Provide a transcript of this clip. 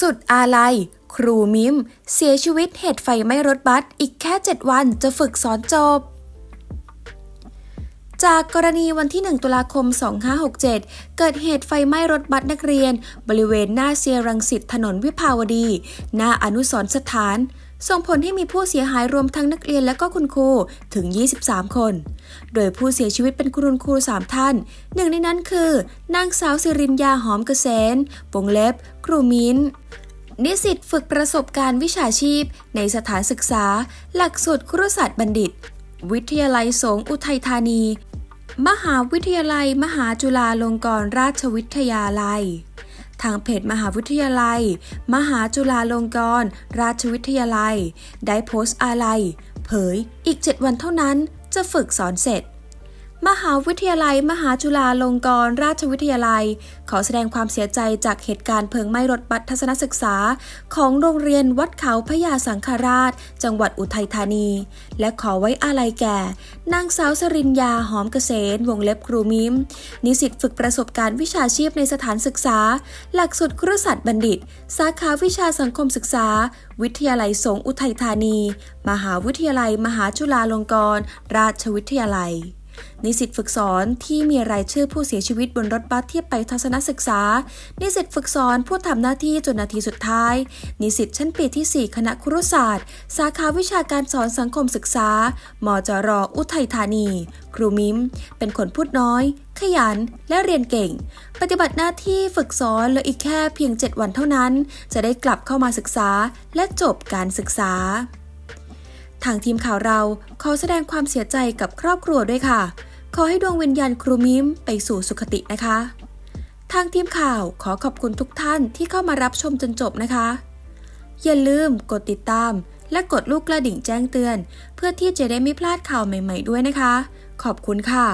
สุดอาลัย ครูมิม เสียชีวิตเหตุไฟไหม้รถบัส อีกแค่ 7 วันจะฝึกสอนจบจากกรณีวันที่ 1 ตุลาคม 2567 เกิดเหตุไฟไหม้รถบัสนักเรียน บริเวณหน้าเซียรังสิตถนนวิภาวดี หน้าอนุสรสถาน ส่งผลให้มีผู้เสียหายรวมทั้งนักเรียนและก็คุณครูถึง 23 คน โดยผู้เสียชีวิตเป็นคุณครู 3 ท่าน หนึ่งในนั้นคือนางสาวสิรินยาหอมเกษนวงเล็บ ครูมิ้นนิสิตฝึกประสบการณ์วิชาชีพ ในสถานศึกษา หลักสูตรครุศาสตร์บัณฑิต วิทยาลัยสงฆ์อุทัยธานี มหาวิทยาลัย มหาจุฬาลงกรณราชวิทยาลัย ทางเพจมหาวิทยาลัย มหาจุฬาลงกรณราชวิทยาลัย ได้โพสต์อะไร เผย อีก 7 วันเท่านั้นจะฝึกสอนเสร็จ มหาวิทยาลัย มหาจุฬาลงกรณราชวิทยาลัย ขอแสดงความเสียใจจากเหตุการณ์เพลิงไหม้รถบัสทัศนศึกษา ของโรงเรียนวัดเขาพญาสังฆราช จังหวัดอุทัยธานี และขอไว้อาลัยแก่ นางสาวสริญญาหอมเกษมวงเล็บครูมิม นิสิตฝึกประสบการณ์วิชาชีพในสถานศึกษา หลักสูตรครุศาสตร์บัณฑิต สาขาวิชาสังคมศึกษา วิทยาลัยสงฆ์อุทัยธานี มหาวิทยาลัย มหาจุฬาลงกรณราชวิทยาลัย นิสิตฝึกสอนที่มีรายชื่อผู้เสียชีวิตบนรถบัสที่ไปทัศนศึกษา นิสิตฝึกสอนผู้ทำหน้าที่จนนาทีสุดท้าย นิสิตชั้นปีที่ 4 คณะครุศาสตร์ สาขาวิชาการสอนสังคมศึกษา มจรอุทัยธานี ครูมิม เป็นคนพูดน้อย ขยัน และเรียนเก่ง ปฏิบัติหน้าที่ฝึกสอนเหลืออีกแค่เพียง 7 วันเท่านั้น จะได้กลับเข้ามาศึกษาและจบการศึกษา ทางทีมข่าวเราขอแสดงความเสียใจกับครอบครัวด้วยค่ะ ขอให้ดวงวิญญาณครูมิมไปสู่สุคตินะคะ ทางทีมข่าวขอขอบคุณทุกท่านที่เข้ามารับชมจนจบนะคะ อย่าลืมกดติดตาม และกดลูกกระดิ่งแจ้งเตือน เพื่อที่จะได้ไม่พลาดข่าวใหม่ ๆด้วยนะคะ ขอบคุณค่ะ